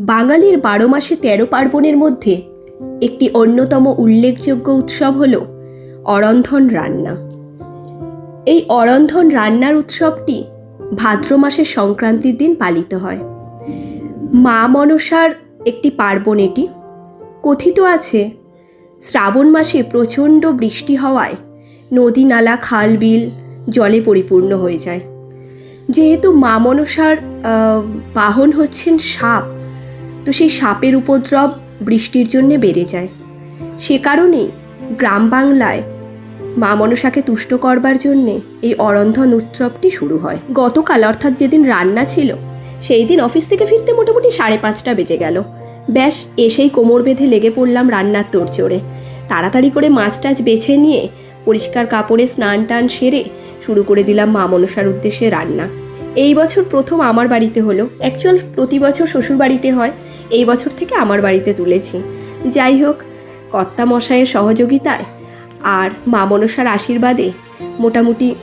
বাঙালির বারো মাসে তেরো পার্বণের মধ্যে একটি অন্যতম উল্লেখযোগ্য উৎসব হল অরন্ধন রান্না। এই অরন্ধন রান্নার উৎসবটি ভাদ্র মাসের সংক্রান্তির দিন পালিত হয়। মা মনসার একটি পার্বণ এটি। কথিত আছে, শ্রাবণ মাসে প্রচণ্ড বৃষ্টি হওয়ায় নদী নালা, খাল, বিল, জলে পরিপূর্ণ হয়ে যায়। যেহেতু মা মনসার বাহন হচ্ছেন সাপ তো সেই সাপের উপদ্রব বৃষ্টির জন্যে বেড়ে যায়। সে কারণেই গ্রাম বাংলায় মা মনসাকে তুষ্ট করবার জন্যে এই অরন্ধন উৎসবটি শুরু হয়। গতকাল অর্থাৎ যেদিন রান্না ছিল, সেই দিন অফিস থেকে ফিরতে মোটামুটি সাড়ে পাঁচটা বেজে গেল। ব্যাস, এসেই কোমর বেঁধে লেগে পড়লাম রান্নার তোড়জোড়ে। তাড়াতাড়ি করে মাছ টাছ বেছে নিয়ে পরিষ্কার কাপড়ে স্নান টান সেরে শুরু করে দিলাম মা মনসার উদ্দেশ্যে রান্না। এই বছর প্রথম আমার বাড়িতে হলো। অ্যাকচুয়াল প্রতি বছর শ্বশুর বাড়িতে হয়। এই বছর থেকে আমার বাড়িতে তুলেছি। যাই হোক, কর্তা মশাইয়ের সহযোগিতায় আর মা মনসার আশীর্বাদে মোটামুটি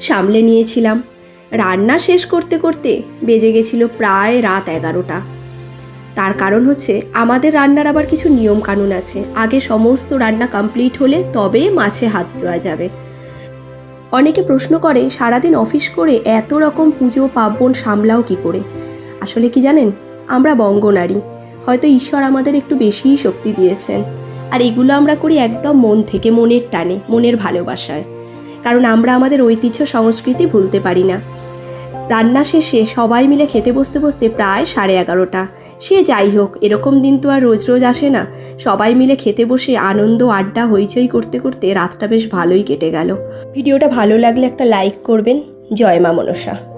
সামলে নিয়েছিলাম। রান্না শেষ করতে করতে বেজে গেছিল প্রায় রাত এগারোটা। তার কারণ হচ্ছে, আমাদের রান্নার আবার কিছু নিয়ম কানুন আছে। আগে সমস্ত রান্না কমপ্লিট হলে তবে মাছে হাত দেওয়া যাবে। অনেকে প্রশ্ন করে, সারাদিন অফিস করে এত রকম পুজো, পার্বণ সামলাও কি করে? আসলে কি জানেন, আমরা বঙ্গনারী হয়তো ঈশ্বর আমাদের একটু বেশিই শক্তি দিয়েছেন। আর এগুলো আমরা করি একদম মন থেকে মনের টানে, মনের ভালোবাসায়। কারণ আমরা আমাদের ঐতিহ্য, সংস্কৃতি ভুলতে পারি না। রান্না শেষে সবাই মিলে খেতে বসতে বসতে প্রায় সাড়ে এগারোটা। সে যাই হোক, এরকম দিন তো আর রোজ রোজ আসে না। সবাই মিলে খেতে বসে আনন্দ, আড্ডা, হইচই করতে করতে রাতটা বেশ ভালোই কেটে গেল। ভিডিওটা ভালো লাগলে একটা লাইক করবেন। জয় মা মনসা।